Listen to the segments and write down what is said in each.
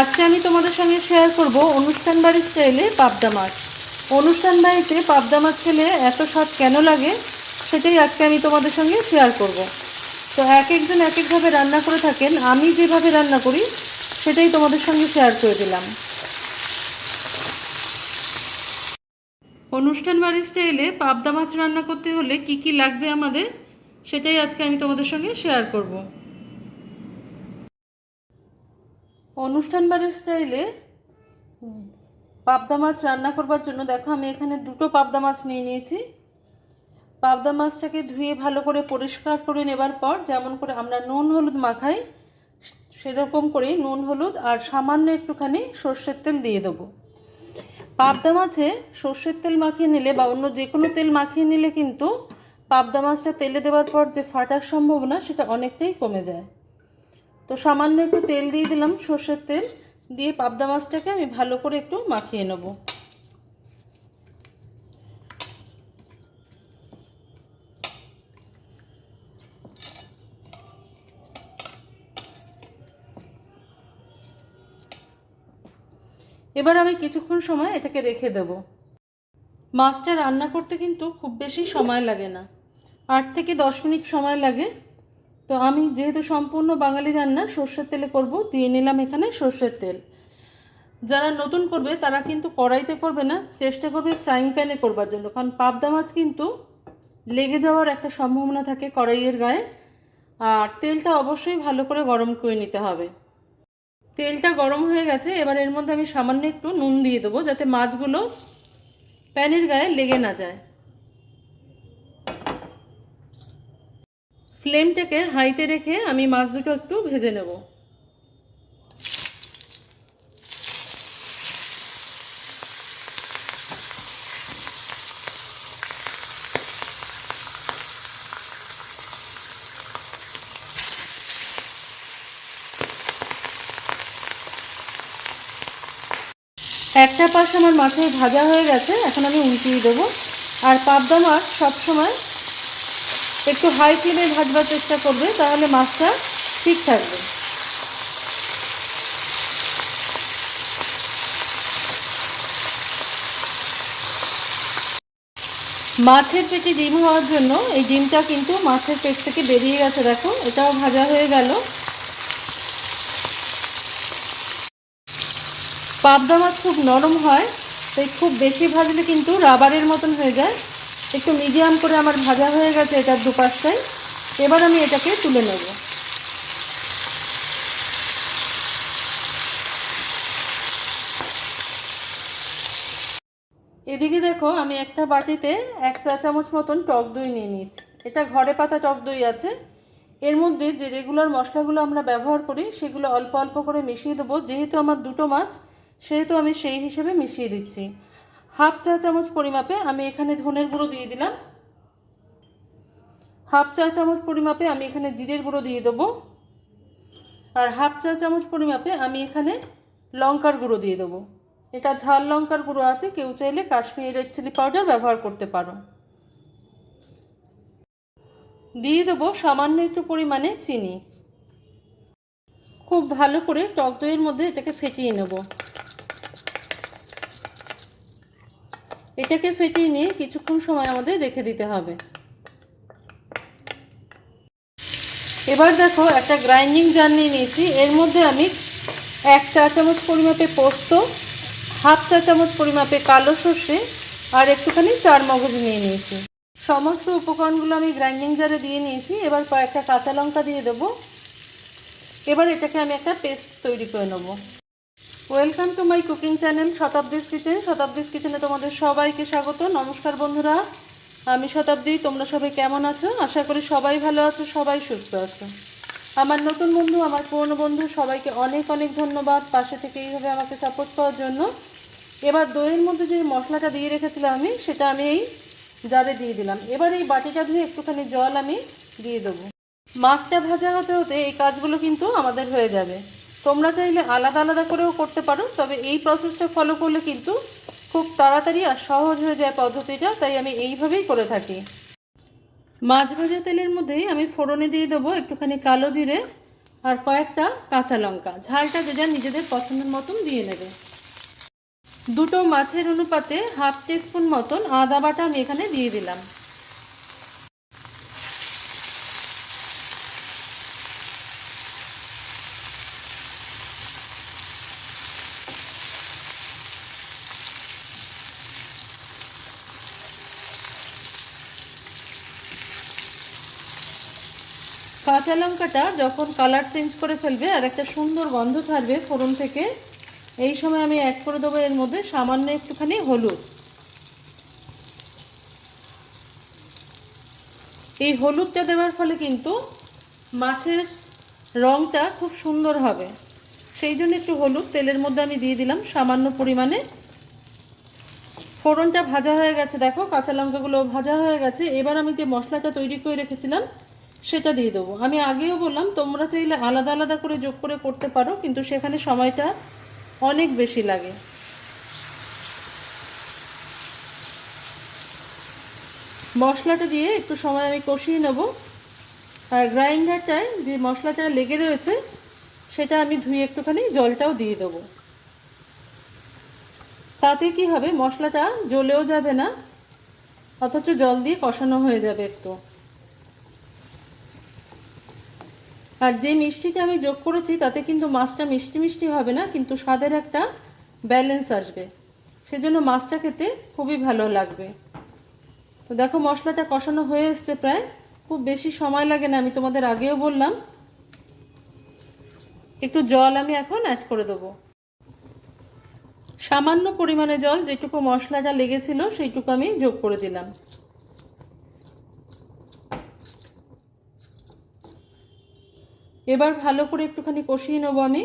আজকে আমি তোমাদের সঙ্গে শেয়ার করব অনুষ্ঠান বাড়ির স্টাইলে পাবদা মাছ। অনুষ্ঠান বাড়িতে পাবদা মাছ খেলে এত স্বাদ কেন লাগে, সেটাই আজকে আমি তোমাদের সঙ্গে শেয়ার করব। তো এক একজন এক একভাবে রান্না করে থাকেন, আমি যেভাবে রান্না করি, সেটাই তোমাদের সঙ্গে শেয়ার করে দিলাম। অনুষ্ঠান বাড়ির স্টাইলে পাবদা মাছ রান্না করতে হলে কি কি লাগবে আমাদের, সেটাই আজকে আমি তোমাদের সঙ্গে শেয়ার করব। অনুষ্ঠান বাড়ির স্টাইলে পাবদা মাছ রান্না করবার জন্য দেখো, আমি এখানে দুটো পাবদা মাছ নিয়ে নিয়েছি। পাবদা মাছটাকে ধুয়ে ভালো করে পরিষ্কার করে নেবার পর যেমন করে আমরা নুন হলুদ মাখাই, সেরকম করেই নুন হলুদ আর সামান্য একটুখানি সর্ষের তেল দিয়ে দেবো। পাবদা মাছে সর্ষের তেল মাখিয়ে নিলে বা অন্য যে কোনো তেল মাখিয়ে নিলে কিন্তু পাবদা মাছটা তেলে দেওয়ার পর যে ফাটার সম্ভাবনা সেটা অনেকটাই কমে যায়। তো সামান্য একটু তেল দিয়ে দিলাম, সর্ষের তেল। দিয়ে পাবদা মাছটাকে আমি ভালো করে একটু মাখিয়ে নেব। এবার আমি কিছুক্ষণ সময় এটাকে রেখে দেব। মাছটা রান্না করতে কিন্তু খুব বেশি সময় লাগে না। আট থেকে দশ মিনিট সময় লাগে। তো আমি যেহেতু সম্পূর্ণ বাঙালি রান্না, সর্ষের তেলে করব, দিয়ে নিলাম এখানে সর্ষের তেল। যারা নতুন করবে, তারা কিন্তু কড়াইতে করবে না, চেষ্টা করবে ফ্রাইং প্যানে করবার জন্য। কারণ পাবদা মাছ কিন্তু লেগে যাওয়ার একটা সম্ভাবনা থাকে কড়াইয়ের গায়ে। আর তেলটা অবশ্যই ভালো করে গরম করে নিতে হবে। তেলটা গরম হয়ে গেছে, এবার এর মধ্যে আমি সামান্য একটু নুন দিয়ে দেবো, যাতে মাছগুলো প্যানের গায়ে লেগে না যায়। ফ্লেমটাকে হাইতে রেখে আমি মাছ দুটো একটু ভেজে নেব। একটা পাশ আমার মাছের ভাজা হয়ে গেছে, এখন আমি উল্টিয়ে দেবো। আর পাবদা মাছ সবসময় একটু হাই ফ্লেমে ভাজবার চেষ্টা করবে, তাহলে মাছটা ঠিক থাকবে। মাছের পেটে ডিম হওয়ার জন্য এই ডিমটা কিন্তু মাছের পেট থেকে বেরিয়ে গেছে, দেখো, এটাও ভাজা হয়ে গেল। পাবদা মাছ খুব নরম হয়, তাই খুব বেশি ভাজলে কিন্তু রাবারের মতন হয়ে যায়। একটু মিডিয়াম করে আমার ভাজা হয়ে গেছে এটার দুপাশটায় এবার আমি এটাকে তুলে নেব। এদিকে দেখো, আমি একটা বাটিতে এক চা চামচ মতন টক দই নিয়ে নিয়েছি। এটা ঘরে পাতা টক দই আছে। এর মধ্যে যে রেগুলার মশলাগুলো আমরা ব্যবহার করি, সেগুলো অল্প অল্প করে মিশিয়ে দেবো। যেহেতু আমার দুটো মাছ, সেহেতু আমি সেই হিসেবে মিশিয়ে দিচ্ছি। হাফ চা চামচ পরিমাপে আমি এখানে ধনের গুঁড়ো দিয়ে দিলাম। হাফ চা চামচ পরিমাপে আমি এখানে জিরের গুঁড়ো দিয়ে দেবো। আর হাফ চা চামচ পরিমাপে আমি এখানে লঙ্কার গুঁড়ো দিয়ে দেবো। এটা ঝাল লঙ্কার গুঁড়ো আছে, কেউ চাইলে কাশ্মীরি রেড চিলি পাউডার ব্যবহার করতে পারো। দিয়ে দেবো সামান্য একটু পরিমাণে চিনি। খুব ভালো করে টক দইয়ের মধ্যে এটাকে ফেটিয়ে নেব। এটাকে ফেটিয়ে নিয়ে কিছুক্ষণ সময় আমাদের রেখে দিতে হবে। এবার দেখো, একটা গ্রাইন্ডিং জার নিয়ে নিয়েছি। এর মধ্যে আমি এক চা চামচ পরিমাপে পোস্ত, হাফ চা চামচ পরিমাপে কালো সর্ষে আর একটুখানি চার মগজ নিয়ে নিয়েছি। সমস্ত উপকরণগুলো আমি গ্রাইন্ডিং জারে দিয়ে নিয়েছি। এবার কয়েকটা কাঁচা লঙ্কা দিয়ে দেবো। এবার এটাকে আমি একটা পেস্ট তৈরি করে নেব। Welcome to my cooking channel Shatabdi's kitchen Shatabdi's কিচেনে তোমাদের সবাইকে স্বাগত। নমস্কার বন্ধুরা। আমি শতাব্দী, তোমরা সবাই কেমন আছো? আশা করি সবাই ভালো আছো, সবাই সুস্থ আছো। আমার নতুন বন্ধু, আমার পুরনো বন্ধু, সবাইকে অনেক অনেক ধন্যবাদ। পাশে থেকে এইভাবে আমাকে সাপোর্ট করার জন্য। এবার দইয়ের মধ্যে যে মশলাটা দিয়ে রেখেছিলাম আমি, সেটা আমি এই জারে দিয়ে দিলাম। এবার এই বাটিটা ধুয়ে একটুখানি জল আমি দিয়ে দেবো। মাছটা ভাজা হতে হতে এই কাজগুলো কিন্তু আমাদের হয়ে যাবে। তোমরা চাইলে আলাদা আলাদা করেও করতে পারো, তবে এই প্রসেসটা ফলো করলে কিন্তু খুব তাড়াতাড়ি আর সহজ হয়ে যায় পদ্ধতিটা, তাই আমি এইভাবেই করে থাকি। মাছ ভাজা তেলের মধ্যেই আমি ফোড়নে দিয়ে দেবো একটুখানি কালো জিরে আর কয়েকটা কাঁচা লঙ্কা। ঝালটা যে যার নিজেদের পছন্দের মতন দিয়ে নেবে। দুটো মাছের অনুপাতে হাফ টিস্পুন মতন আদা বাটা আমি এখানে দিয়ে দিলাম। কাঁচা লঙ্কাটা যখন কালার চেঞ্জ করে ফেলবে আর একটা সুন্দর গন্ধ ছাড়বে ফোড়ন থেকে, এই সময় আমি অ্যাড করে দেবো এর মধ্যে সামান্য একটুখানি হলুদ। এই হলুদটা দেওয়ার ফলে কিন্তু মাছের রঙটা খুব সুন্দর হবে। সেই জন্য একটু হলুদ তেলের মধ্যে আমি দিয়ে দিলাম সামান্য পরিমাণে। ফোড়নটা ভাজা হয়ে গেছে, দেখো কাঁচা লঙ্কাগুলো ভাজা হয়ে গেছে। এবার আমি যে মশলাটা তৈরি করে রেখেছিলাম সেটা দিয়ে দেবো। আমি আগেও বললাম, তোমরা চাইলে আলাদা আলাদা করে যোগ করে করতে পারো, কিন্তু সেখানে সময়টা অনেক বেশি লাগে। মশলাটা দিয়ে একটু সময় আমি কষিয়ে নেব। আর গ্রাইন্ডারটায় যে মশলাটা লেগে রয়েছে, সেটা আমি ধুয়ে একটুখানি জলটাও দিয়ে দেবো। তাতে কি হবে, মশলাটা জ্বলেও যাবে না, অথচ জল দিয়ে কষানো হয়ে যাবে একটু। আর যে মিষ্টিটা আমি যোগ করেছি, তাতে কিন্তু মাছটা মিষ্টি মিষ্টি হবে না, কিন্তু স্বাদের একটা ব্যালেন্স আসবে। সেজন্য মাছটা খেতে খুবই ভালো লাগবে। তো দেখো, মশলাটা কষানো হয়ে এসছে প্রায়। খুব বেশি সময় লাগে না, আমি তোমাদের আগেও বললাম। একটু জল আমি এখন অ্যাড করে দেবো। সামান্য পরিমাণে জল, যেটুকু মশলাটা লেগেছিল, সেইটুকু আমি যোগ করে দিলাম। এবার ভালো করে একটুখানি কষিয়ে নেব আমি।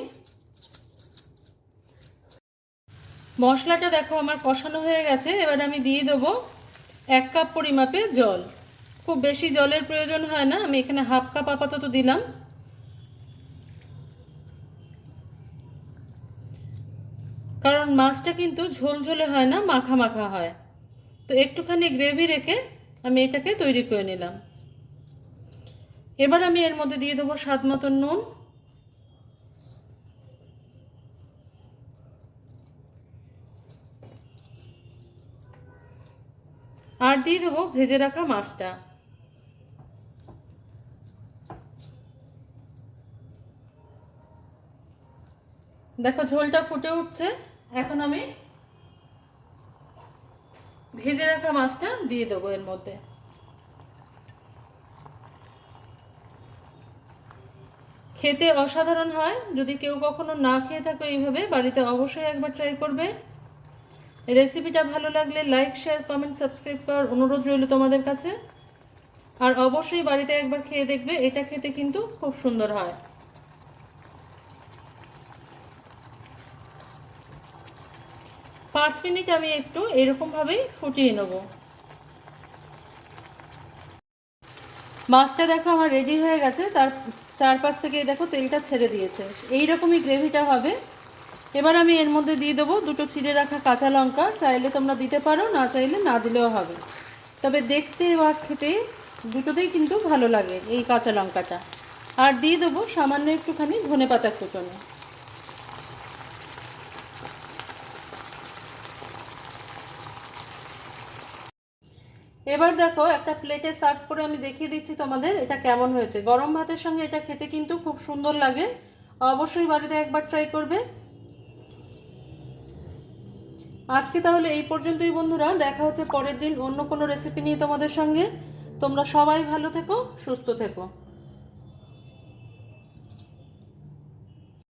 মশলাটা দেখো আমার কষানো হয়ে গেছে, এবার আমি দিয়ে দেবো এক কাপ পরিমাপে জল। খুব বেশি জলের প্রয়োজন হয় না, আমি এখানে হাফ কাপ আপাতত দিলাম। কারণ মাছটা কিন্তু ঝোলঝোলে হয় না, মাখা মাখা হয়। তো একটুখানি গ্রেভি রেখে আমি এটাকে তৈরি করে নিলাম। এবার আমি এর মধ্যে দিয়ে দেবো স্বাদ মতন নুন। আর দিয়ে দেবো ভেজে রাখা মাছটা। দেখো ঝোলটা ফুটে উঠছে। এখন আমি ভেজে রাখা মাছটা দিয়ে দেবো এর মধ্যে। খেতে অসাধারণ হয়। যদি কেউ কখনো না খেয়ে থাকো এইভাবে, বাড়িতে অবশ্যই একবার ট্রাই করবে। রেসিপিটা ভালো লাগলে লাইক শেয়ার কমেন্ট সাবস্ক্রাইব করার অনুরোধ রইল তোমাদের কাছে। আর অবশ্যই বাড়িতে একবার খেয়ে দেখবে, এটা খেতে কিন্তু খুব সুন্দর হয়। পাঁচ মিনিট আমি একটু এরকমভাবেই ফুটিয়ে নেব। মাছটা দেখো আমার রেডি হয়ে গেছে, তার চারপাশ থেকে দেখো তেলটা ছেড়ে দিয়েছে। এই রকমই গ্রেভিটা হবে। এবার আমি এর মধ্যে দিয়ে দেবো দুটো চিড়ে রাখা কাঁচা লঙ্কা। চাইলে তোমরা দিতে পারো, না চাইলে না দিলেও হবে। তবে দেখতে বা খেতে দুটোতেই কিন্তু ভালো লাগে এই কাঁচা লঙ্কাটা। আর দিয়ে দেবো সামান্য একটুখানি ধনে পাতা কুচনো। এবার দেখো, একটা প্লেটে সার্ভ করে আমি দেখিয়ে দিচ্ছি তোমাদের এটা কেমন হয়েছে। গরম ভাতের সঙ্গে এটা খেতে কিন্তু খুব সুন্দর লাগে। অবশ্যই বাড়িতে একবার ট্রাই করবে। আজকে তাহলে এই পর্যন্তই বন্ধুরা, দেখা হচ্ছে পরের দিন অন্য কোনো রেসিপি নিয়ে তোমাদের সঙ্গে। তোমরা সবাই ভালো থেকো, সুস্থ থেকো।